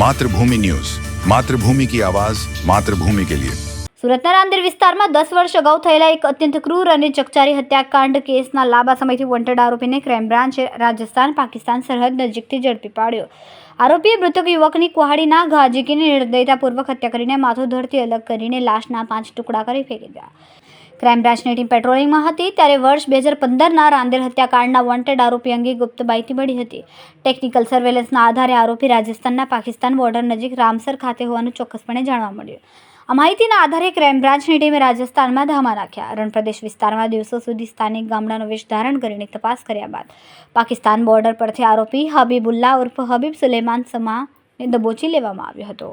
Mathrubhumi news. Mathrubhumi કી આવાજ, માતૃભૂમિ કે લિયે. સુરતના રામદેર વિસ્તારમાં દસ વર્ષ અગાઉ થયેલા એક અત્યંત ક્રૂર અને ચકચારી હત્યાકાંડ કેસના લાંબા સમયથી વોન્ટેડ આરોપીને ક્રાઇમ બ્રાન્ચે રાજસ્થાન, પાકિસ્તાન સરહદ નજીકથી ઝડપી પાડ્યો. આરોપીએ મૃતક યુવકની કુહાડીના ઘા ઝીકીને નિર્દયતાપૂર્વક હત્યા કરીને માથો ધરથી અલગ કરીને લાશના પાંચ ટુકડા કરી ફેંકી દીધા. ક્રાઇમ બ્રાન્ચની ટીમ પેટ્રોલિંગમાં હતી ત્યારે વર્ષ બે હજાર પંદરના રાંદેર હત્યાકાંડના વોન્ટેડ આરોપી અંગે ગુપ્ત માહિતી મળી હતી. ટેકનિકલ સર્વેલન્સના આધારે આરોપી રાજસ્થાનના પાકિસ્તાન બોર્ડર નજીક રામસર ખાતે હોવાનું ચોક્કસપણે જાણવા મળ્યું. આ માહિતીના આધારે ક્રાઇમ બ્રાન્ચની ટીમે રાજસ્થાનમાં ધામા નાખ્યા. રણપ્રદેશ વિસ્તારમાં દિવસો સુધી સ્થાનિક ગામડાનો વેશ ધારણ કરીને તપાસ કર્યા બાદ પાકિસ્તાન બોર્ડર પરથી આરોપી હબીબુલ્લા ઉર્ફ હબીબ સુલેમાન સમાને દબોચી લેવામાં આવ્યો હતો.